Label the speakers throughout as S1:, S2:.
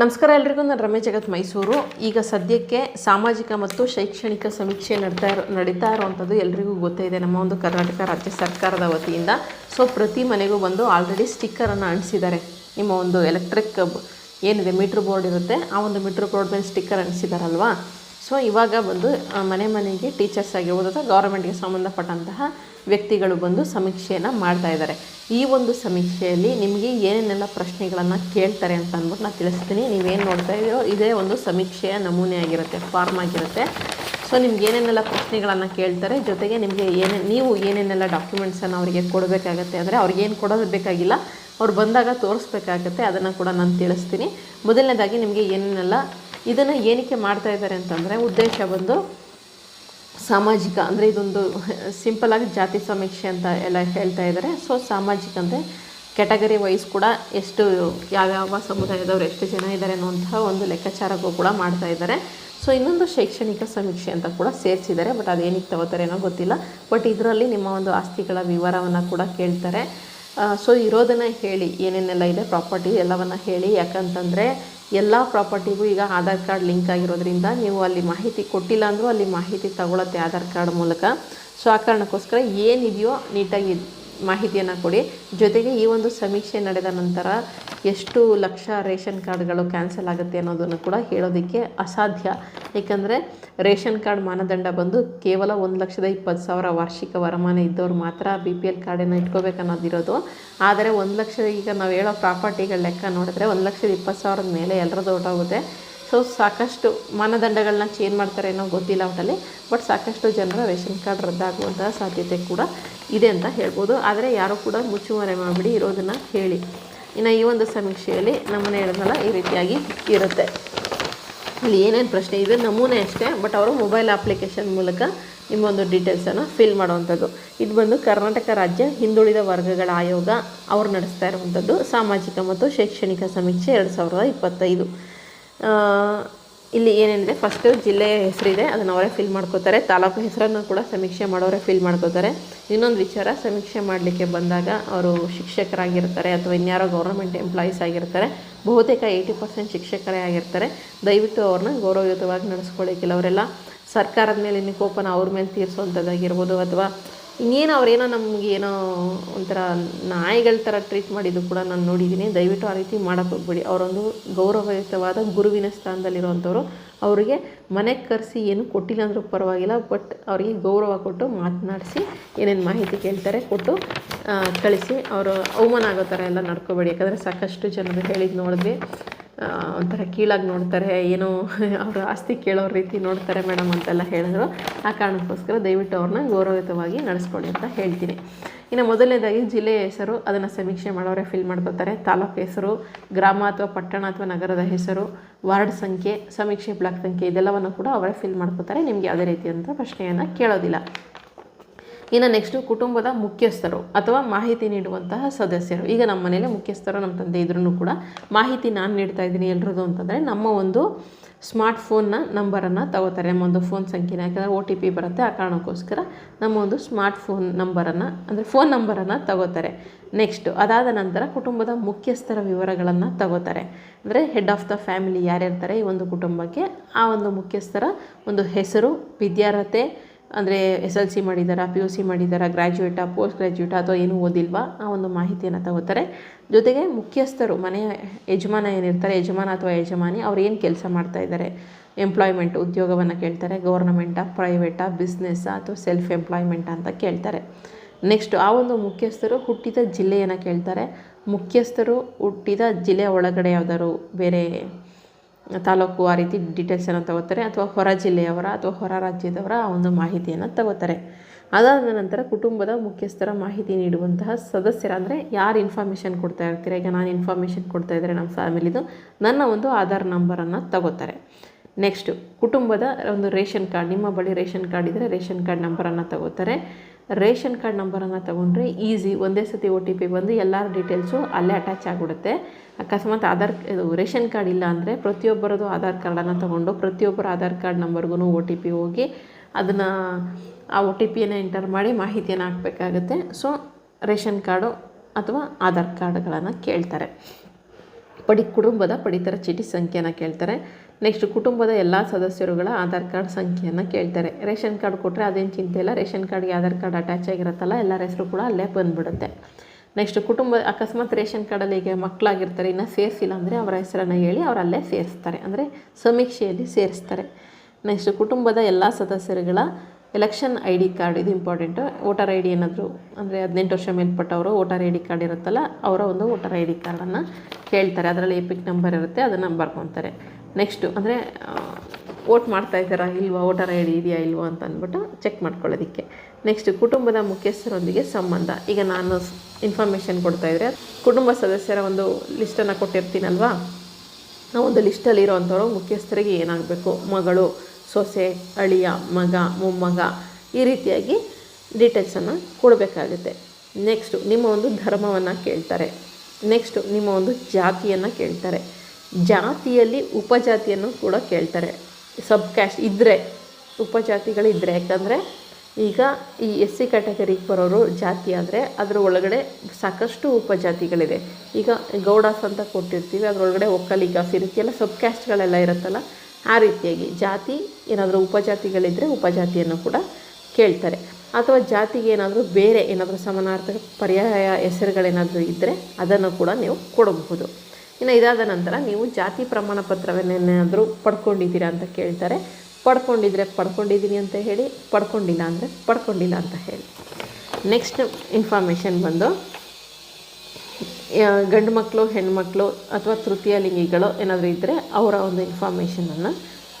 S1: ನಮಸ್ಕಾರ ಎಲ್ರಿಗೂ, ನಾನು ರಮೇಶ್ ಜಗತ್ ಮೈಸೂರು. ಈಗ ಸದ್ಯಕ್ಕೆ ಸಾಮಾಜಿಕ ಮತ್ತು ಶೈಕ್ಷಣಿಕ ಸಮೀಕ್ಷೆ ನಡ್ತಾ ಇರೋ, ನಡೀತಾ ಇರುವಂಥದ್ದು ಎಲ್ರಿಗೂ ಗೊತ್ತೇ ಇದೆ. ನಮ್ಮ ಒಂದು ಕರ್ನಾಟಕ ರಾಜ್ಯ ಸರ್ಕಾರದ ವತಿಯಿಂದ ಸೊ ಪ್ರತಿ ಮನೆಗೂ ಬಂದು ಆಲ್ರೆಡಿ ಸ್ಟಿಕ್ಕರನ್ನು ಅಂಟಿಸಿದ್ದಾರೆ. ನಿಮ್ಮ ಒಂದು ಎಲೆಕ್ಟ್ರಿಕ್ ಏನಿದೆ ಮೀಟ್ರ್ ಬೋರ್ಡ್ ಇರುತ್ತೆ, ಆ ಒಂದು ಮೀಟ್ರ್ ಬೋರ್ಡ್ ಮೇಲೆ ಸ್ಟಿಕ್ಕರ್ ಅಂಟಿಸಿದಾರಲ್ವಾ? ಸೊ ಇವಾಗ ಬಂದು ಮನೆ ಮನೆಗೆ ಟೀಚರ್ಸ್ ಆಗಿರ್ಬೋದು ಅಥವಾ ಗೌರ್ಮೆಂಟ್ಗೆ ಸಂಬಂಧಪಟ್ಟಂತಹ ವ್ಯಕ್ತಿಗಳು ಬಂದು ಸಮೀಕ್ಷೆಯನ್ನು ಮಾಡ್ತಾ ಇದ್ದಾರೆ. ಈ ಒಂದು ಸಮೀಕ್ಷೆಯಲ್ಲಿ ನಿಮಗೆ ಏನೇನೆಲ್ಲ ಪ್ರಶ್ನೆಗಳನ್ನು ಕೇಳ್ತಾರೆ ಅಂತ ಅಂದ್ಬಿಟ್ಟು ನಾನು ತಿಳಿಸ್ತೀನಿ. ನೀವೇನು ನೋಡ್ತಾ ಇದ್ದೀರೋ ಇದೇ ಒಂದು ಸಮೀಕ್ಷೆಯ ನಮೂನೆ ಆಗಿರುತ್ತೆ ಫಾರ್ಮ್ ಆಗಿರುತ್ತೆ. ಸೊ ನಿಮ್ಗೆ ಏನೇನೆಲ್ಲ ಪ್ರಶ್ನೆಗಳನ್ನು ಕೇಳ್ತಾರೆ, ಜೊತೆಗೆ ನಿಮಗೆ ಏನೇ, ನೀವು ಏನೇನೆಲ್ಲ ಡಾಕ್ಯುಮೆಂಟ್ಸನ್ನು ಅವರಿಗೆ ಕೊಡಬೇಕಾಗತ್ತೆ ಅಂದರೆ ಕೊಡೋದು ಬೇಕಾಗಿಲ್ಲ, ಅವ್ರು ಬಂದಾಗ ತೋರಿಸ್ಬೇಕಾಗತ್ತೆ, ಅದನ್ನು ಕೂಡ ನಾನು ತಿಳಿಸ್ತೀನಿ. ಮೊದಲನೇದಾಗಿ ನಿಮಗೆ ಏನೇನೆಲ್ಲ ಇದನ್ನು ಏನಕ್ಕೆ ಮಾಡ್ತಾ ಇದ್ದಾರೆ ಅಂತಂದರೆ ಉದ್ದೇಶ ಬಂದು ಸಾಮಾಜಿಕ ಅಂದರೆ ಇದೊಂದು ಸಿಂಪಲಾಗಿ ಜಾತಿ ಸಮೀಕ್ಷೆ ಅಂತ ಎಲ್ಲ ಹೇಳ್ತಾ ಇದ್ದಾರೆ. ಸೊ ಸಾಮಾಜಿಕ ಅಂದರೆ ಕ್ಯಾಟಗರಿ ವೈಸ್ ಕೂಡ ಎಷ್ಟು ಯಾವ್ಯಾವ ಸಮುದಾಯದವರು ಎಷ್ಟು ಜನ ಇದ್ದಾರೆ ಅನ್ನುವಂತಹ ಒಂದು ಲೆಕ್ಕಾಚಾರಕ್ಕೂ ಕೂಡ ಮಾಡ್ತಾ ಇದ್ದಾರೆ. ಸೊ ಇನ್ನೊಂದು ಶೈಕ್ಷಣಿಕ ಸಮೀಕ್ಷೆ ಅಂತ ಕೂಡ ಸೇರಿಸಿದ್ದಾರೆ. ಬಟ್ ಅದೇನಕ್ಕೆ ತಗೋತಾರೆ ಏನೋ ಗೊತ್ತಿಲ್ಲ. ಬಟ್ ಇದರಲ್ಲಿ ನಿಮ್ಮ ಒಂದು ಆಸ್ತಿಗಳ ವಿವರವನ್ನು ಕೂಡ ಕೇಳ್ತಾರೆ. ಸೊ ಇರೋದನ್ನು ಹೇಳಿ ಏನೇನೆಲ್ಲ ಇದೆ ಪ್ರಾಪರ್ಟಿ ಎಲ್ಲವನ್ನು ಹೇಳಿ. ಯಾಕಂತಂದರೆ ಎಲ್ಲ ಪ್ರಾಪರ್ಟಿಗೂ ಈಗ ಆಧಾರ್ ಕಾರ್ಡ್ ಲಿಂಕ್ ಆಗಿರೋದ್ರಿಂದ ನೀವು ಅಲ್ಲಿ ಮಾಹಿತಿ ಕೊಟ್ಟಿಲ್ಲ ಅಂದರೂ ಅಲ್ಲಿ ಮಾಹಿತಿ ತಗೊಳತ್ತೆ ಆಧಾರ್ ಕಾರ್ಡ್ ಮೂಲಕ. ಸೊ ಆ ಕಾರಣಕ್ಕೋಸ್ಕರ ಏನಿದೆಯೋ ನೀಟಾಗಿ ಮಾಹಿತಿಯನ್ನು ಕೊಡಿ. ಜೊತೆಗೆ ಈ ಒಂದು ಸಮೀಕ್ಷೆ ನಡೆದ ನಂತರ ಎಷ್ಟು ಲಕ್ಷ ರೇಷನ್ ಕಾರ್ಡ್ಗಳು ಕ್ಯಾನ್ಸಲ್ ಆಗುತ್ತೆ ಅನ್ನೋದನ್ನು ಕೂಡ ಹೇಳೋದಕ್ಕೆ ಅಸಾಧ್ಯ. ಏಕೆಂದರೆ ರೇಷನ್ ಕಾರ್ಡ್ ಮಾನದಂಡ ಬಂದು ಕೇವಲ ಒಂದು ಲಕ್ಷದ ಇಪ್ಪತ್ತು ಸಾವಿರ ವಾರ್ಷಿಕ ವರಮಾನ ಇದ್ದವ್ರು ಮಾತ್ರ ಬಿ ಪಿ ಎಲ್ ಕಾರ್ಡನ್ನು ಇಟ್ಕೋಬೇಕು ಅನ್ನೋದಿರೋದು. ಆದರೆ ಒಂದು ಲಕ್ಷ ಈಗ ನಾವು ಹೇಳೋ ಪ್ರಾಪರ್ಟಿಗಳ ಲೆಕ್ಕ ನೋಡಿದ್ರೆ ಒಂದು ಲಕ್ಷದ ಇಪ್ಪತ್ತು ಸಾವಿರದ ಮೇಲೆ ಎಲ್ಲರದ್ದು ಹೊರಟೋಗುತ್ತೆ ಸೊ ಸಾಕಷ್ಟು ಮಾನದಂಡಗಳನ್ನ ಚೇಂಜ್ ಮಾಡ್ತಾರೆ ಏನೋ ಗೊತ್ತಿಲ್ಲ ಒಟ್ಟಲ್ಲಿ ಬಟ್ ಸಾಕಷ್ಟು ಜನರ ರೇಷನ್ ಕಾರ್ಡ್ ರದ್ದಾಗುವಂತಹ ಸಾಧ್ಯತೆ ಕೂಡ ಇದೆ ಅಂತ ಹೇಳ್ಬೋದು. ಆದರೆ ಯಾರೂ ಕೂಡ ಮುಚ್ಚುಮರೆ ಮಾಡಿಬಿಡಿ, ಇರೋದನ್ನು ಹೇಳಿ. ಇನ್ನು ಈ ಒಂದು ಸಮೀಕ್ಷೆಯಲ್ಲಿ ನಮ್ಮನೆ ಹೇಳಿದ್ನಲ್ಲ ಈ ರೀತಿಯಾಗಿ ಇರುತ್ತೆ. ಅಲ್ಲಿ ಏನೇನು ಪ್ರಶ್ನೆ ಇದೆ ನಮೂನೆ ಅಷ್ಟೇ ಬಟ್ ಅವರು ಮೊಬೈಲ್ ಅಪ್ಲಿಕೇಶನ್ ಮೂಲಕ ನಿಮ್ಮೊಂದು ಡೀಟೇಲ್ಸನ್ನು ಫಿಲ್ ಮಾಡುವಂಥದ್ದು. ಇದು ಬಂದು ಕರ್ನಾಟಕ ರಾಜ್ಯ ಹಿಂದುಳಿದ ವರ್ಗಗಳ ಆಯೋಗ ಅವರು ನಡೆಸ್ತಾ ಇರುವಂಥದ್ದು, ಸಾಮಾಜಿಕ ಮತ್ತು ಶೈಕ್ಷಣಿಕ ಸಮೀಕ್ಷೆ ಎರಡು ಸಾವಿರದ ಇಪ್ಪತ್ತೈದು. ಇಲ್ಲಿ ಏನೇನಿದೆ ಫಸ್ಟು ಜಿಲ್ಲೆಯ ಹೆಸರಿದೆ, ಅದನ್ನು ಅವರೇ ಫಿಲ್ ಮಾಡ್ಕೋತಾರೆ. ತಾಲೂಕು ಹೆಸರನ್ನು ಕೂಡ ಸಮೀಕ್ಷೆ ಮಾಡೋರೇ ಫಿಲ್ ಮಾಡ್ಕೋತಾರೆ. ಇನ್ನೊಂದು ವಿಚಾರ, ಸಮೀಕ್ಷೆ ಮಾಡಲಿಕ್ಕೆ ಬಂದಾಗ ಅವರು ಶಿಕ್ಷಕರಾಗಿರ್ತಾರೆ ಅಥವಾ ಇನ್ಯಾರೋ ಗೌರ್ಮೆಂಟ್ ಎಂಪ್ಲಾಯೀಸ್ ಆಗಿರ್ತಾರೆ. ಬಹುತೇಕ ಏಯ್ಟಿ ಪರ್ಸೆಂಟ್ ಶಿಕ್ಷಕರೇ ಆಗಿರ್ತಾರೆ. ದಯವಿಟ್ಟು ಅವ್ರನ್ನ ಗೌರವಯುತವಾಗಿ ನಡೆಸ್ಕೊಳ್ಳಿ ಕೆಲವರೆಲ್ಲ ಸರ್ಕಾರದ ಮೇಲೆ ಕೋಪನ ಅವ್ರ ಮೇಲೆ ತೀರಿಸುವಂಥದ್ದಾಗಿರ್ಬೋದು ಅಥವಾ ಇನ್ನೇನು ಅವರೇನೋ ನಮ್ಗೆ ಏನೋ ಒಂಥರ ನಾಯಿಗಳ ಥರ ಟ್ರೀಟ್ ಮಾಡಿದ್ದು ಕೂಡ ನಾನು ನೋಡಿದ್ದೀನಿ. ದಯವಿಟ್ಟು ಆ ರೀತಿ ಮಾಡೋಕ್ಕೆ ಹೋಗ್ಬೇಡಿ. ಅವರೊಂದು ಗೌರವಯುತವಾದ ಗುರುವಿನ ಸ್ಥಾನದಲ್ಲಿರುವಂಥವ್ರು. ಅವರಿಗೆ ಮನೆಗೆ ಕರೆಸಿ ಏನು ಕೊಟ್ಟಿಲ್ಲ ಅಂದರೂ ಪರವಾಗಿಲ್ಲ, ಬಟ್ ಅವರಿಗೆ ಗೌರವ ಕೊಟ್ಟು ಮಾತನಾಡಿಸಿ, ಏನೇನು ಮಾಹಿತಿ ಕೇಳ್ತಾರೆ ಕೊಟ್ಟು ಕಳಿಸಿ. ಅವರು ಅವಮಾನ ಆಗೋ ಥರ ಎಲ್ಲ ನಡ್ಕೋಬೇಡಿ. ಯಾಕಂದರೆ ಸಾಕಷ್ಟು ಜನರು ಹೇಳಿದ್ದು ನೋಡಿದ್ವಿ. ಒಂಥರ ಕೀಳಾಗಿ ನೋಡ್ತಾರೆ, ಏನೋ ಅವರು ಆಸ್ತಿ ಕೇಳೋ ರೀತಿ ನೋಡ್ತಾರೆ ಮೇಡಮ್ ಅಂತೆಲ್ಲ ಹೇಳಿದ್ರು. ಆ ಕಾರಣಕ್ಕೋಸ್ಕರ ದಯವಿಟ್ಟು ಅವ್ರನ್ನ ಗೌರವಯುತವಾಗಿ ನಡೆಸ್ಕೊಳ್ಳಿ ಅಂತ ಹೇಳ್ತೀನಿ. ಇನ್ನು ಮೊದಲನೇದಾಗಿ ಜಿಲ್ಲೆಯ ಹೆಸರು, ಅದನ್ನು ಸಮೀಕ್ಷೆ ಮಾಡೋರೆ ಫಿಲ್ ಮಾಡ್ಕೋತಾರೆ. ತಾಲೂಕು ಹೆಸರು, ಗ್ರಾಮ ಅಥವಾ ಪಟ್ಟಣ ಅಥವಾ ನಗರದ ಹೆಸರು, ವಾರ್ಡ್ ಸಂಖ್ಯೆ, ಸಮೀಕ್ಷೆ ಬ್ಲಾಕ್ ಸಂಖ್ಯೆ, ಇದೆಲ್ಲವನ್ನು ಕೂಡ ಅವರೇ ಫಿಲ್ ಮಾಡ್ಕೋತಾರೆ. ನಿಮಗೆ ಯಾವುದೇ ರೀತಿಯಂಥ ಪ್ರಶ್ನೆಯನ್ನು ಕೇಳೋದಿಲ್ಲ. ಇನ್ನು ನೆಕ್ಸ್ಟು ಕುಟುಂಬದ ಮುಖ್ಯಸ್ಥರು ಅಥವಾ ಮಾಹಿತಿ ನೀಡುವಂತಹ ಸದಸ್ಯರು. ಈಗ ನಮ್ಮ ಮನೇಲಿ ಮುಖ್ಯಸ್ಥರು ನಮ್ಮ ತಂದೆ ಇದ್ರೂ ಕೂಡ ಮಾಹಿತಿ ನಾನು ನೀಡ್ತಾ ಇದ್ದೀನಿ ಎಲ್ರದ್ದು ಅಂತಂದರೆ ನಮ್ಮ ಒಂದು ಸ್ಮಾರ್ಟ್ ಫೋನ್ನ ನಂಬರನ್ನು ತಗೋತಾರೆ. ನಮ್ಮ ಒಂದು ಫೋನ್ ಸಂಖ್ಯೆನ, ಯಾಕಂದರೆ ಒ ಟಿ ಪಿ ಬರುತ್ತೆ, ಆ ಕಾರಣಕ್ಕೋಸ್ಕರ ನಮ್ಮ ಒಂದು ಸ್ಮಾರ್ಟ್ ಫೋನ್ ನಂಬರನ್ನು ಅಂದರೆ ಫೋನ್ ನಂಬರನ್ನು ತಗೋತಾರೆ. ನೆಕ್ಸ್ಟು ಅದಾದ ನಂತರ ಕುಟುಂಬದ ಮುಖ್ಯಸ್ಥರ ವಿವರಗಳನ್ನು ತಗೋತಾರೆ. ಅಂದರೆ ಹೆಡ್ ಆಫ್ ದ ಫ್ಯಾಮಿಲಿ ಯಾರ್ಯಾರ್ತಾರೆ ಈ ಒಂದು ಕುಟುಂಬಕ್ಕೆ, ಆ ಒಂದು ಮುಖ್ಯಸ್ಥರ ಒಂದು ಹೆಸರು, ವಿದ್ಯಾರ್ಹತೆ ಅಂದರೆ ಎಸ್ ಎಲ್ ಸಿ ಮಾಡಿದ್ದಾರಾ ಪಿ ಯು ಸಿ ಮಾಡಿದ್ದಾರಾ ಗ್ರ್ಯಾಜುಯೇಟಾ ಪೋಸ್ಟ್ ಗ್ರ್ಯಾಜುಯೇಟಾ ಅಥವಾ ಏನೂ ಓದಿಲ್ವಾ? ಆ ಒಂದು ಮಾಹಿತಿಯನ್ನು ತಗೋತಾರೆ. ಜೊತೆಗೆ ಮುಖ್ಯಸ್ಥರು ಮನೆಯ ಯಜಮಾನ ಏನಿರ್ತಾರೆ, ಯಜಮಾನ ಅಥವಾ ಯಜಮಾನಿ, ಅವ್ರು ಏನು ಕೆಲಸ ಮಾಡ್ತಾ ಇದ್ದಾರೆ ಎಂಪ್ಲಾಯ್ಮೆಂಟ್ ಉದ್ಯೋಗವನ್ನು ಕೇಳ್ತಾರೆ ಗೌರ್ನಮೆಂಟಾ ಪ್ರೈವೇಟಾ ಬಿಸ್ನೆಸ್ಸಾ ಅಥವಾ ಸೆಲ್ಫ್ ಎಂಪ್ಲಾಯ್ಮೆಂಟ್ ಅಂತ ಕೇಳ್ತಾರೆ. ನೆಕ್ಸ್ಟ್ ಆ ಒಂದು ಮುಖ್ಯಸ್ಥರು ಹುಟ್ಟಿದ ಜಿಲ್ಲೆಯನ್ನು ಕೇಳ್ತಾರೆ. ಮುಖ್ಯಸ್ಥರು ಹುಟ್ಟಿದ ಜಿಲ್ಲೆಯ ಒಳಗಡೆ ಯಾವ್ದಾದ್ರು ಬೇರೆ ತಾಲೂಕು ಆ ರೀತಿ ಡೀಟೇಲ್ಸನ್ನು ತಗೋತಾರೆ ಅಥವಾ ಹೊರ ಜಿಲ್ಲೆಯವರ ಅಥವಾ ಹೊರ ರಾಜ್ಯದವರ ಆ ಒಂದು ಮಾಹಿತಿಯನ್ನು ತಗೋತಾರೆ. ಅದಾದ ನಂತರ ಕುಟುಂಬದ ಮುಖ್ಯಸ್ಥರ ಮಾಹಿತಿ ನೀಡುವಂತಹ ಸದಸ್ಯರ ಅಂದರೆ ಯಾರು ಇನ್ಫಾರ್ಮೇಷನ್ ಕೊಡ್ತಾ ಇರ್ತೀರ? ಈಗ ನಾನು ಇನ್ಫಾರ್ಮೇಷನ್ ಕೊಡ್ತಾ ಇದ್ದರೆ ನಮ್ಮ ಫ್ಯಾಮಿಲಿದು ನನ್ನ ಒಂದು ಆಧಾರ್ ನಂಬರನ್ನು ತಗೋತಾರೆ. ನೆಕ್ಸ್ಟು ಕುಟುಂಬದ ಒಂದು ರೇಷನ್ ಕಾರ್ಡ್, ನಿಮ್ಮ ಬಳಿ ರೇಷನ್ ಕಾರ್ಡ್ ಇದ್ದರೆ ರೇಷನ್ ಕಾರ್ಡ್ ನಂಬರನ್ನು ತಗೋತಾರೆ. ರೇಷನ್ ಕಾರ್ಡ್ ನಂಬರನ್ನು ತೊಗೊಂಡ್ರೆ ಈಸಿ. ಒಂದೇ ಸತಿ ಒ ಟಿ ಪಿ ಬಂದು ಎಲ್ಲರ ಡೀಟೇಲ್ಸು ಅಲ್ಲೇ ಅಟ್ಯಾಚ್ ಆಗಿಬಿಡುತ್ತೆ. ಅಕಸ್ಮಾತ್ ಆಧಾರ್ ರೇಷನ್ ಕಾರ್ಡ್ ಇಲ್ಲ ಅಂದರೆ ಪ್ರತಿಯೊಬ್ಬರದು ಆಧಾರ್ ಕಾರ್ಡನ್ನು ತೊಗೊಂಡು ಪ್ರತಿಯೊಬ್ಬರ ಆಧಾರ್ ಕಾರ್ಡ್ ನಂಬರ್ಗೂ ಒ ಟಿ ಪಿ ಹೋಗಿ ಅದನ್ನು ಆ ಒ ಟಿ ಪಿಯನ್ನು ಎಂಟರ್ ಮಾಡಿ ಮಾಹಿತಿಯನ್ನು ಹಾಕಬೇಕಾಗುತ್ತೆ. ಸೊ ರೇಷನ್ ಕಾರ್ಡು ಅಥವಾ ಆಧಾರ್ ಕಾರ್ಡ್ಗಳನ್ನು ಕೇಳ್ತಾರೆ. ಪಡಿ ಕುಟುಂಬದ ಪಡಿತರ ಚೀಟಿ ಸಂಖ್ಯೆಯನ್ನು ಕೇಳ್ತಾರೆ. ನೆಕ್ಸ್ಟ್ ಕುಟುಂಬದ ಎಲ್ಲ ಸದಸ್ಯರುಗಳ ಆಧಾರ್ ಕಾರ್ಡ್ ಸಂಖ್ಯೆಯನ್ನು ಕೇಳ್ತಾರೆ. ರೇಷನ್ ಕಾರ್ಡ್ ಕೊಟ್ಟರೆ ಅದೇನು ಚಿಂತೆ ಇಲ್ಲ. ರೇಷನ್ ಕಾರ್ಡ್ಗೆ ಆಧಾರ್ ಕಾರ್ಡ್ ಅಟ್ಯಾಚ್ ಆಗಿರುತ್ತಲ್ಲ ಎಲ್ಲರ ಹೆಸರು ಕೂಡ ಅಲ್ಲೇ ಬಂದುಬಿಡುತ್ತೆ. ನೆಕ್ಸ್ಟ್ ಕುಟುಂಬ, ಅಕಸ್ಮಾತ್ ರೇಷನ್ ಕಾರ್ಡಲ್ಲಿ ಈಗ ಮಕ್ಕಳಾಗಿರ್ತಾರೆ ಇನ್ನು ಸೇರಿಸಿಲ್ಲ ಅಂದರೆ ಅವರ ಹೆಸರನ್ನು ಹೇಳಿ ಅವ್ರು ಅಲ್ಲೇ ಸೇರಿಸ್ತಾರೆ. ಅಂದರೆ ಸಮೀಕ್ಷೆಯಲ್ಲಿ ಸೇರಿಸ್ತಾರೆ. ನೆಕ್ಸ್ಟ್ ಕುಟುಂಬದ ಎಲ್ಲ ಸದಸ್ಯರುಗಳ ಎಲೆಕ್ಷನ್ ಐ ಡಿ ಕಾರ್ಡ್ ಇದು ಇಂಪಾರ್ಟೆಂಟು ವೋಟರ್ ಐ ಡಿ ಏನಾದರೂ ಅಂದರೆ ಹದಿನೆಂಟು ವರ್ಷ ಮೇಲ್ಪಟ್ಟವರು ವೋಟರ್ ಐ ಡಿ ಕಾರ್ಡ್ ಇರುತ್ತಲ್ಲ, ಅವರ ಒಂದು ವೋಟರ್ ಐ ಡಿ ಕಾರ್ಡನ್ನು ಕೇಳ್ತಾರೆ. ಅದರಲ್ಲಿ ಎಪಿಕ್ ನಂಬರ್ ಇರುತ್ತೆ, ಅದನ್ನು ಬರ್ಕೊತಾರೆ. ನೆಕ್ಸ್ಟು ಅಂದರೆ ವೋಟ್ ಮಾಡ್ತಾ ಇದ್ದಾರಾ ಇಲ್ವಾ ವೋಟರ್ ಐ ಡಿ ಇದೆಯಾ ಇಲ್ವಾ ಅಂತ ಅಂದ್ಬಿಟ್ಟು ಚೆಕ್ ಮಾಡ್ಕೊಳ್ಳೋದಕ್ಕೆ. ನೆಕ್ಸ್ಟ್ ಕುಟುಂಬದ ಮುಖ್ಯಸ್ಥರೊಂದಿಗೆ ಸಂಬಂಧ. ಈಗ ನಾನು ಇನ್ಫಾರ್ಮೇಷನ್ ಕೊಡ್ತಾ ಇದ್ದರೆ ಕುಟುಂಬ ಸದಸ್ಯರ ಒಂದು ಲಿಸ್ಟನ್ನು ಕೊಟ್ಟಿರ್ತೀನಲ್ವಾ? ಆ ಒಂದು ಲಿಸ್ಟಲ್ಲಿ ಇರೋವಂಥವ್ರು ಮುಖ್ಯಸ್ಥರಿಗೆ ಏನಾಗಬೇಕು? ಮಗಳು ಸೊಸೆ, ಅಳಿಯ, ಮಗ, ಮೊಮ್ಮಗ ಈ ರೀತಿಯಾಗಿ ಡೀಟೇಲ್ಸನ್ನು ಕೊಡಬೇಕಾಗುತ್ತೆ. ನೆಕ್ಸ್ಟು ನಿಮ್ಮ ಒಂದು ಧರ್ಮವನ್ನು ಕೇಳ್ತಾರೆ. ನೆಕ್ಸ್ಟು ನಿಮ್ಮ ಒಂದು ಜಾತಿಯನ್ನು ಕೇಳ್ತಾರೆ. ಜಾತಿಯಲ್ಲಿ ಉಪಜಾತಿಯನ್ನು ಕೂಡ ಕೇಳ್ತಾರೆ. ಸಬ್ ಕ್ಯಾಸ್ಟ್ ಇದ್ದರೆ ಉಪಜಾತಿಗಳಿದ್ದರೆ ಯಾಕಂದರೆ ಈಗ ಈ ಎಸ್ ಸಿ ಕ್ಯಾಟಗರಿಗೆ ಬರೋರು ಜಾತಿ ಆದರೆ ಅದರ ಒಳಗಡೆ ಸಾಕಷ್ಟು ಉಪಜಾತಿಗಳಿದೆ ಈಗ ಗೌಡಾಸ್ ಅಂತ ಕೊಟ್ಟಿರ್ತೀವಿ, ಅದರೊಳಗಡೆ ಒಕ್ಕಲಿಗಾಸ್ ಈ ರೀತಿಯೆಲ್ಲ ಸಬ್ ಕ್ಯಾಸ್ಟ್ಗಳೆಲ್ಲ ಇರುತ್ತಲ್ಲ, ಆ ರೀತಿಯಾಗಿ ಜಾತಿ ಏನಾದರೂ ಉಪಜಾತಿಗಳಿದ್ದರೆ ಉಪಜಾತಿಯನ್ನು ಕೂಡ ಕೇಳ್ತಾರೆ. ಅಥವಾ ಜಾತಿಗೆ ಏನಾದರೂ ಬೇರೆ ಏನಾದರೂ ಸಮಾನಾರ್ಥಕ ಪರ್ಯಾಯ ಹೆಸರುಗಳೇನಾದರೂ ಇದ್ದರೆ ಅದನ್ನು ಕೂಡ ನೀವು ಕೊಡಬಹುದು. ಇನ್ನು ಇದಾದ ನಂತರ ನೀವು ಜಾತಿ ಪ್ರಮಾಣ ಪತ್ರವನ್ನೇನಾದರೂ ಪಡ್ಕೊಂಡಿದ್ದೀರಾ ಅಂತ ಕೇಳ್ತಾರೆ. ಪಡ್ಕೊಂಡಿದ್ರೆ ಪಡ್ಕೊಂಡಿದ್ದೀನಿ ಅಂತ ಹೇಳಿ, ಪಡ್ಕೊಂಡಿಲ್ಲ ಅಂದರೆ ಪಡ್ಕೊಂಡಿಲ್ಲ ಅಂತ ಹೇಳಿ. ನೆಕ್ಸ್ಟ್ ಇನ್ಫಾರ್ಮೇಷನ್ ಬಂದು ಗಂಡು ಮಕ್ಕಳು ಹೆಣ್ಮಕ್ಳು ಅಥವಾ ತೃತೀಯ ಲಿಂಗಿಗಳು ಏನಾದರೂ ಇದ್ದರೆ ಅವರ ಒಂದು ಇನ್ಫಾರ್ಮೇಷನನ್ನು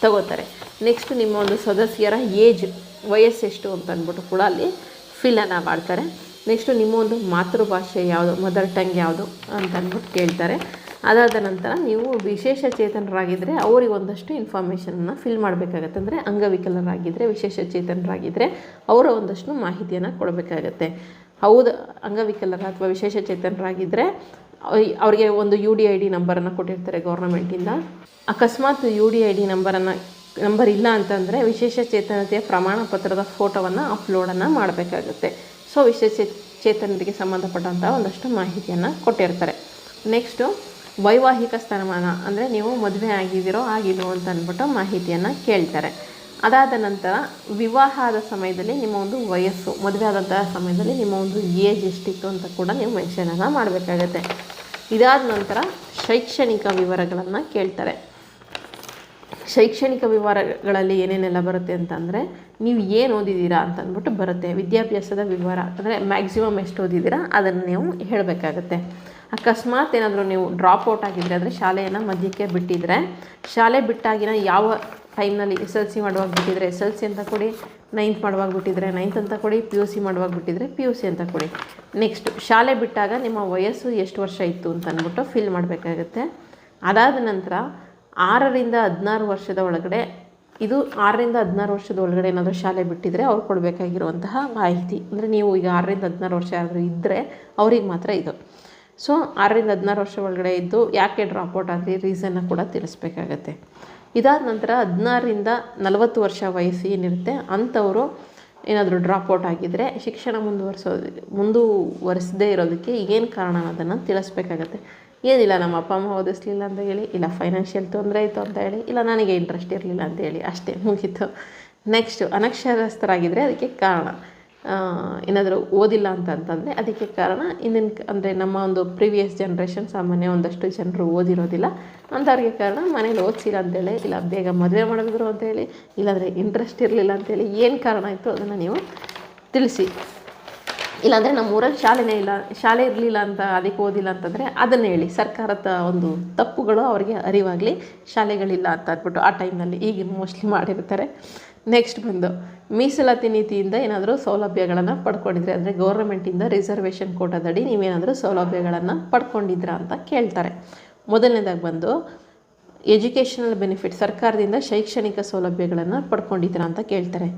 S1: ತಗೋತಾರೆ. ನೆಕ್ಸ್ಟ್ ನಿಮ್ಮ ಒಂದು ಸದಸ್ಯರ ಏಜ್ ವಯಸ್ಸೆಷ್ಟು ಅಂತ ಅಂದ್ಬಿಟ್ಟು ಕೂಡ ಅಲ್ಲಿ ಫಿಲ್ಲನ್ನು ಮಾಡ್ತಾರೆ. ನೆಕ್ಸ್ಟು ನಿಮ್ಮ ಒಂದು ಮಾತೃಭಾಷೆ ಯಾವುದು ಮದರ್ ಟಂಗ್ ಯಾವುದು ಅಂತ ಅಂದ್ಬಿಟ್ಟು ಕೇಳ್ತಾರೆ. ಅದಾದ ನಂತರ ನೀವು ವಿಶೇಷ ಚೇತನರಾಗಿದ್ದರೆ ಅವ್ರಿಗೆ ಒಂದಷ್ಟು ಇನ್ಫಾರ್ಮೇಷನನ್ನು ಫಿಲ್ ಮಾಡಬೇಕಾಗತ್ತೆ. ಅಂದರೆ ಅಂಗವಿಕಲರಾಗಿದ್ದರೆ ವಿಶೇಷ ಚೇತನರಾಗಿದ್ದರೆ ಅವರ ಒಂದಷ್ಟು ಮಾಹಿತಿಯನ್ನು ಕೊಡಬೇಕಾಗತ್ತೆ. ಹೌದು, ಅಂಗವಿಕಲರ ಅಥವಾ ವಿಶೇಷ ಚೇತನರಾಗಿದ್ದರೆ ಅವರಿಗೆ ಒಂದು ಯು ಡಿ ಐ ಡಿ ನಂಬರನ್ನು ಕೊಟ್ಟಿರ್ತಾರೆ ಗೌರ್ನಮೆಂಟಿಂದ. ಅಕಸ್ಮಾತ್ ಯು ಡಿ ಐ ಡಿ ನಂಬರನ್ನು, ನಂಬರ್ ಇಲ್ಲ ಅಂತಂದರೆ ವಿಶೇಷ ಚೇತನತೆಯ ಪ್ರಮಾಣ ಪತ್ರದ ಫೋಟೋವನ್ನು ಅಪ್ಲೋಡನ್ನು ಮಾಡಬೇಕಾಗುತ್ತೆ. ಸೊ, ವಿಶೇಷ ಚೇತನರಿಗೆ ಸಂಬಂಧಪಟ್ಟಂಥ ಒಂದಷ್ಟು ಮಾಹಿತಿಯನ್ನು ಕೊಟ್ಟಿರ್ತಾರೆ. ನೆಕ್ಸ್ಟು ವೈವಾಹಿಕ ಸ್ಥಾನಮಾನ ಅಂದರೆ ನೀವು ಮದುವೆ ಆಗಿದ್ದೀರೋ ಆಗಿಲ್ವೋ ಅಂತ ಅಂದ್ಬಿಟ್ಟು ಮಾಹಿತಿಯನ್ನು ಕೇಳ್ತಾರೆ. ಅದಾದ ನಂತರ ವಿವಾಹದ ಸಮಯದಲ್ಲಿ ನಿಮ್ಮ ಒಂದು ವಯಸ್ಸು, ಮದುವೆ ಆದಂತಹ ಸಮಯದಲ್ಲಿ ನಿಮ್ಮ ಒಂದು ಏಜ್ ಎಷ್ಟಿತ್ತು ಅಂತ ಕೂಡ ನೀವು ಮೆನ್ಷನನ್ನು ಮಾಡಬೇಕಾಗತ್ತೆ. ಇದಾದ ನಂತರ ಶೈಕ್ಷಣಿಕ ವಿವರಗಳನ್ನು ಕೇಳ್ತಾರೆ. ಶೈಕ್ಷಣಿಕ ವಿವರಗಳಲ್ಲಿ ಏನೇನೆಲ್ಲ ಬರುತ್ತೆ ಅಂತಂದರೆ, ನೀವು ಏನು ಓದಿದ್ದೀರಾ ಅಂತ ಅಂದ್ಬಿಟ್ಟು ಬರುತ್ತೆ. ವಿದ್ಯಾಭ್ಯಾಸದ ವಿವರ, ಅಂದರೆ ಮ್ಯಾಕ್ಸಿಮಮ್ ಎಷ್ಟು ಓದಿದ್ದೀರಾ ಅದನ್ನು ನೀವು ಹೇಳಬೇಕಾಗತ್ತೆ. ಅಕಸ್ಮಾತ್ ಏನಾದರೂ ನೀವು ಡ್ರಾಪ್ ಔಟ್ ಆಗಿದ್ದರೆ ಅಂದರೆ ಶಾಲೆಯನ್ನು ಮಧ್ಯಕ್ಕೆ ಬಿಟ್ಟಿದ್ರೆ, ಶಾಲೆ ಬಿಟ್ಟಾಗಿನ ಯಾವ ಟೈಮ್ನಲ್ಲಿ ಎಸ್ ಎಲ್ ಸಿ ಮಾಡುವಾಗ ಬಿಟ್ಟಿದ್ರೆ ಎಸ್ ಎಲ್ ಸಿ ಅಂತ ಕೊಡಿ ನೈನ್ತ್ ಮಾಡುವಾಗ ಬಿಟ್ಟಿದ್ರೆ ನೈನ್ತ್ ಅಂತ ಕೊಡಿ ಪಿ ಯು ಸಿ ಮಾಡುವಾಗ ಬಿಟ್ಟಿದ್ರೆ ಪಿ ಯು ಸಿ ಅಂತ ಕೊಡಿ. ನೆಕ್ಸ್ಟ್ ಶಾಲೆ ಬಿಟ್ಟಾಗ ನಿಮ್ಮ ವಯಸ್ಸು ಎಷ್ಟು ವರ್ಷ ಇತ್ತು ಅಂತ ಅಂದ್ಬಿಟ್ಟು ಫಿಲ್ ಮಾಡಬೇಕಾಗತ್ತೆ. ಅದಾದ ನಂತರ ಆರರಿಂದ ಹದಿನಾರು ವರ್ಷದ ಒಳಗಡೆ, ಇದು ಆರರಿಂದ ಹದಿನಾರು ವರ್ಷದ ಒಳಗಡೆ ಏನಾದರೂ ಶಾಲೆ ಬಿಟ್ಟಿದ್ರೆ ಅವ್ರು ಕೊಡಬೇಕಾಗಿರುವಂತಹ ಮಾಹಿತಿ. ಅಂದರೆ ನೀವು ಈಗ ಆರರಿಂದ ಹದಿನಾರು ವರ್ಷ ಆದರೂ ಇದ್ದರೆ ಅವ್ರಿಗೆ ಮಾತ್ರ ಇದು. ಸೊ ಆರರಿಂದ ಹದಿನಾರು ವರ್ಷ ಒಳಗಡೆ ಇದ್ದು ಯಾಕೆ ಡ್ರಾಪ್ಔಟ್ ಆದರೆ ರೀಸನ್ನ ಕೂಡ ತಿಳಿಸ್ಬೇಕಾಗತ್ತೆ. ಇದಾದ ನಂತರ ಹದಿನಾರರಿಂದ ನಲವತ್ತು ವರ್ಷ ವಯಸ್ಸು ಏನಿರುತ್ತೆ, ಅಂಥವರು ಏನಾದರೂ ಡ್ರಾಪ್ಔಟ್ ಆಗಿದ್ದರೆ ಶಿಕ್ಷಣ ಮುಂದುವರಿಸೋದು ಮುಂದುವರಿಸದೇ ಇರೋದಕ್ಕೆ ಏನು ಕಾರಣ ಅನ್ನೋದನ್ನು ತಿಳಿಸ್ಬೇಕಾಗತ್ತೆ. ಏನಿಲ್ಲ, ನಮ್ಮ ಅಪ್ಪ, ಅಮ್ಮ ಓದಿಸ್ಲಿಲ್ಲ ಅಂತ ಹೇಳಿ, ಇಲ್ಲ ಫೈನಾನ್ಷಿಯಲ್ ತೊಂದರೆ ಇತ್ತು ಅಂತ ಹೇಳಿ, ಇಲ್ಲ ನನಗೆ ಇಂಟ್ರೆಸ್ಟ್ ಇರಲಿಲ್ಲ ಅಂತ ಹೇಳಿ ಅಷ್ಟೇ ಮುಗೀತು. ನೆಕ್ಸ್ಟು ಅನಕ್ಷರಸ್ಥರಾಗಿದ್ದರೆ ಅದಕ್ಕೆ ಕಾರಣ. ಏನಾದರೂ ಓದಿಲ್ಲ ಅಂತ ಅಂತಂದರೆ ಅದಕ್ಕೆ ಕಾರಣ ಇಂದಿನ ಅಂದರೆ ನಮ್ಮ ಒಂದು ಪ್ರಿವಿಯಸ್ ಜನ್ರೇಷನ್ ಸಾಮಾನ್ಯ ಒಂದಷ್ಟು ಜನರು ಓದಿರೋದಿಲ್ಲ. ಅಂಥವ್ರಿಗೆ ಕಾರಣ ಮನೇಲಿ ಓದಿಸಿಲ್ಲ ಅಂತೇಳಿ, ಇಲ್ಲ ಬೇಗ ಮದುವೆ ಮಾಡಿದ್ರು ಅಂತೇಳಿ ಇಲ್ಲಾಂದರೆ ಇಂಟ್ರೆಸ್ಟ್ ಇರಲಿಲ್ಲ ಅಂತೇಳಿ ಏನು ಕಾರಣ ಇತ್ತು ಅದನ್ನು ನೀವು ತಿಳಿಸಿ. ಇಲ್ಲಾಂದರೆ ನಮ್ಮ ಊರಲ್ಲಿ ಶಾಲೆನೇ ಇಲ್ಲ, ಶಾಲೆ ಇರಲಿಲ್ಲ ಅಂತ, ಅದಕ್ಕೆ ಓದಿಲ್ಲ ಅಂತಂದರೆ ಅದನ್ನು ಹೇಳಿ. ಸರ್ಕಾರದ ಒಂದು ತಪ್ಪುಗಳು ಅವರಿಗೆ ಅರಿವಾಗಲಿ ಶಾಲೆಗಳಿಲ್ಲ ಅಂತ ಅಂದ್ಬಿಟ್ಟು ಆ ಟೈಮ್ನಲ್ಲಿ ಈಗ ಮೋಸ್ಟ್ಲಿ ಮಾಡಿರ್ತಾರೆ. ನೆಕ್ಸ್ಟ್ ಬಂದು, ಮೀಸಲಾತಿ ನೀತಿಯಿಂದ ಏನಾದರೂ ಸೌಲಭ್ಯಗಳನ್ನು ಪಡ್ಕೊಂಡಿದ್ರೆ, ಅಂದರೆ ಗೌರ್ಮೆಂಟಿಂದ ರಿಸರ್ವೇಷನ್ ಕೋಟಾದಡಿ ನೀವೇನಾದರೂ ಸೌಲಭ್ಯಗಳನ್ನು ಪಡ್ಕೊಂಡಿದ್ರಾ ಅಂತ ಕೇಳ್ತಾರೆ. ಮೊದಲನೇದಾಗಿ ಬಂದು ಎಜುಕೇಷನಲ್ ಬೆನಿಫಿಟ್ ಸರ್ಕಾರದಿಂದ ಶೈಕ್ಷಣಿಕ ಸೌಲಭ್ಯಗಳನ್ನು ಪಡ್ಕೊಂಡಿದ್ದೀರಾ ಅಂತ ಕೇಳ್ತಾರೆ.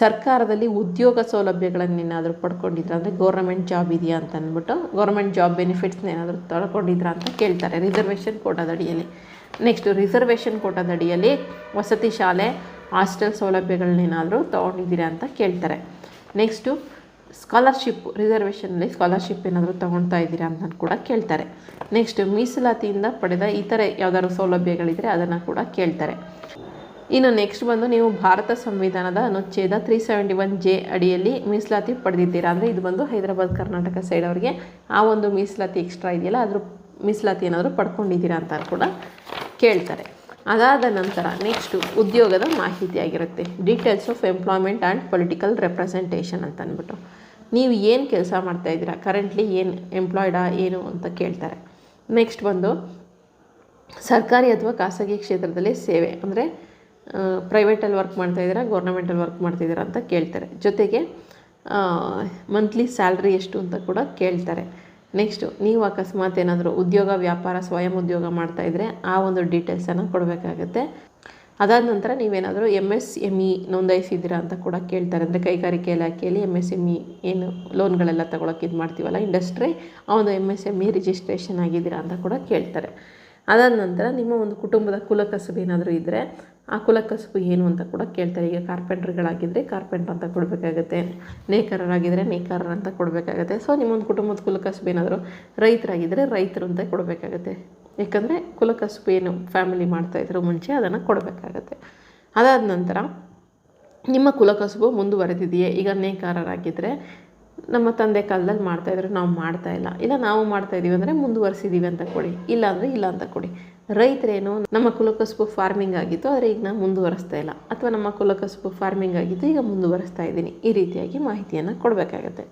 S1: ಸರ್ಕಾರದಲ್ಲಿ ಉದ್ಯೋಗ ಸೌಲಭ್ಯಗಳನ್ನೇನಾದರೂ ಪಡ್ಕೊಂಡಿದ್ದೀರಾ ಅಂದರೆ ಗೌರ್ಮೆಂಟ್ ಜಾಬ್ ಇದೆಯಾ ಅಂತ ಅಂದ್ಬಿಟ್ಟು ಗೌರ್ಮೆಂಟ್ ಜಾಬ್ ಬೆನಿಫಿಟ್ಸ್ನ ಏನಾದರೂ ತಳ್ಕೊಂಡಿದ್ರ ಅಂತ ಕೇಳ್ತಾರೆ ರಿಸರ್ವೇಷನ್ ಕೋಟಾದಡಿಯಲ್ಲಿ. ನೆಕ್ಸ್ಟು ರಿಸರ್ವೇಷನ್ ಕೋಟಾದಡಿಯಲ್ಲಿ ವಸತಿ ಶಾಲೆ ಹಾಸ್ಟೆಲ್ ಸೌಲಭ್ಯಗಳನ್ನೇನಾದರೂ ತೊಗೊಂಡಿದ್ದೀರಾ ಅಂತ ಕೇಳ್ತಾರೆ. ನೆಕ್ಸ್ಟು ಸ್ಕಾಲರ್ಶಿಪ್ ರಿಸರ್ವೇಷನಲ್ಲಿ ಸ್ಕಾಲರ್ಶಿಪ್ ಏನಾದರೂ ತೊಗೊಳ್ತಾ ಇದ್ದೀರಾ ಅಂತ ಕೂಡ ಕೇಳ್ತಾರೆ. ನೆಕ್ಸ್ಟ್ ಮೀಸಲಾತಿಯಿಂದ ಪಡೆದ ಇತರೆ ಯಾವ್ದಾದ್ರು ಸೌಲಭ್ಯಗಳಿದ್ರೆ ಅದನ್ನು ಕೂಡ ಕೇಳ್ತಾರೆ. ಇನ್ನು ನೆಕ್ಸ್ಟ್ ಬಂದು ನೀವು ಭಾರತ ಸಂವಿಧಾನದ ಅನುಚ್ಛೇದ ತ್ರೀ ಸೆವೆಂಟಿ ಒನ್ ಜೆ ಅಡಿಯಲ್ಲಿ ಮೀಸಲಾತಿ ಪಡೆದಿದ್ದೀರಾ ಅಂದರೆ ಇದು ಬಂದು ಹೈದರಾಬಾದ್, ಕರ್ನಾಟಕ ಸೈಡ್ ಅವರಿಗೆ ಆ ಒಂದು ಮೀಸಲಾತಿ ಎಕ್ಸ್ಟ್ರಾ ಇದೆಯಲ್ಲ, ಅದ್ರ ಮೀಸಲಾತಿ ಏನಾದರೂ ಪಡ್ಕೊಂಡಿದ್ದೀರಾ ಅಂತ ಕೂಡ ಕೇಳ್ತಾರೆ. ಅದಾದ ನಂತರ ನೆಕ್ಸ್ಟು ಉದ್ಯೋಗದ ಮಾಹಿತಿ ಆಗಿರುತ್ತೆ. Details of employment and political representation ಅಂತ ಅಂದ್ಬಿಟ್ಟು ನೀವು ಏನು ಕೆಲಸ ಮಾಡ್ತಾಯಿದ್ದೀರಾ ಕರೆಂಟ್ಲಿ ಏನು ಎಂಪ್ಲಾಯ್ಡಾ ಏನು ಅಂತ ಕೇಳ್ತಾರೆ. ನೆಕ್ಸ್ಟ್ ಬಂದು, ಸರ್ಕಾರಿ ಅಥವಾ ಖಾಸಗಿ ಕ್ಷೇತ್ರದಲ್ಲಿ ಸೇವೆ, ಅಂದರೆ ಪ್ರೈವೇಟಲ್ಲಿ ವರ್ಕ್ ಮಾಡ್ತಾಯಿದ್ದೀರಾ ಗೌರ್ನಮೆಂಟಲ್ಲಿ ವರ್ಕ್ ಮಾಡ್ತಿದ್ದೀರಾ ಅಂತ ಕೇಳ್ತಾರೆ. ಜೊತೆಗೆ ಮಂತ್ಲಿ ಸ್ಯಾಲ್ರಿ ಎಷ್ಟು ಅಂತ ಕೂಡ ಕೇಳ್ತಾರೆ. ನೆಕ್ಸ್ಟು ನೀವು ಅಕಸ್ಮಾತ್ ಏನಾದರೂ ಉದ್ಯೋಗ, ವ್ಯಾಪಾರ, ಸ್ವಯಂ ಉದ್ಯೋಗ ಮಾಡ್ತಾಯಿದ್ರೆ ಆ ಒಂದು ಡೀಟೇಲ್ಸನ್ನು ಕೊಡಬೇಕಾಗತ್ತೆ. ಅದಾದ ನಂತರ ನೀವೇನಾದರೂ ಎಂ ಎಸ್ ಎಂ ಇ ನೋಂದಾಯಿಸಿದ್ದೀರಾ ಅಂತ ಕೂಡ ಕೇಳ್ತಾರೆ. ಅಂದರೆ ಕೈಗಾರಿಕೆ ಇಲಾಖೆಯಲ್ಲಿ ಎಂ ಎಸ್ ಎಂ ಇ ಏನು ಲೋನ್ಗಳೆಲ್ಲ ತಗೊಳಕ್ಕೆ ಇದು ಮಾಡ್ತೀವಲ್ಲ ಇಂಡಸ್ಟ್ರಿ ಆ ಒಂದು M S M E registration ಆಗಿದ್ದೀರಾ ಅಂತ ಕೂಡ ಕೇಳ್ತಾರೆ. ಅದಾದ ನಂತರ ನಿಮ್ಮ ಒಂದು ಕುಟುಂಬದ ಕುಲಕಸಬು ಏನಾದರೂ ಇದ್ದರೆ ಆ ಕುಲಕಸುಬು ಏನು ಅಂತ ಕೂಡ ಕೇಳ್ತಾರೆ. ಈಗ ಕಾರ್ಪೆಂಟ್ರ್ಗಳಾಗಿದ್ದರೆ ಕಾರ್ಪೆಂಟ್ರ್ ಅಂತ ಕೊಡಬೇಕಾಗತ್ತೆ ನೇಕಾರರಾಗಿದ್ದರೆ ನೇಕಾರರ ಅಂತ ಕೊಡಬೇಕಾಗತ್ತೆ. ಸೊ ನಿಮ್ಮೊಂದು ಕುಟುಂಬದ ಕುಲಕಸುಬು ಏನಾದರೂ ರೈತರಾಗಿದ್ದರೆ ರೈತರು ಅಂತ ಕೊಡಬೇಕಾಗತ್ತೆ. ಯಾಕಂದರೆ ಕುಲಕಸುಬು ಏನು ಫ್ಯಾಮಿಲಿ ಮಾಡ್ತಾಯಿದ್ರು ಮುಂಚೆ ಅದನ್ನು ಕೊಡಬೇಕಾಗತ್ತೆ. ಅದಾದ ನಂತರ ನಿಮ್ಮ ಕುಲಕಸುಬು ಮುಂದುವರೆದಿದೆಯೇ? ಈಗ ನೇಕಾರರಾಗಿದ್ದರೆ ನಮ್ಮ ತಂದೆ ಕಾಲದಲ್ಲಿ ಮಾಡ್ತಾಯಿದ್ರು ನಾವು ಮಾಡ್ತಾ ಇಲ್ಲ. ಇಲ್ಲ, ನಾವು ಮಾಡ್ತಾ ಇದೀವಿ ಅಂದರೆ ಮುಂದುವರೆಸಿದ್ದೀವಿ ಅಂತ ಕೊಡಿ. ಇಲ್ಲ ಅಂದರೆ ಇಲ್ಲ ಅಂತ ಕೊಡಿ. ರೈತರೇನು ನಮ್ಮ ಕುಲಕಸುಬು ಫಾರ್ಮಿಂಗ್ ಆಗಿತ್ತು, ಆದರೆ ಈಗ ನಾನು ಮುಂದುವರಿಸ್ತಾ ಇಲ್ಲ. ಅಥವಾ ನಮ್ಮ ಕುಲಕಸುಬು ಫಾರ್ಮಿಂಗ್ ಆಗಿತ್ತು, ಈಗ ಮುಂದುವರಿಸ್ತಾ ಇದ್ದೀನಿ. ಈ ರೀತಿಯಾಗಿ ಮಾಹಿತಿಯನ್ನು ಕೊಡಬೇಕಾಗತ್ತೆ.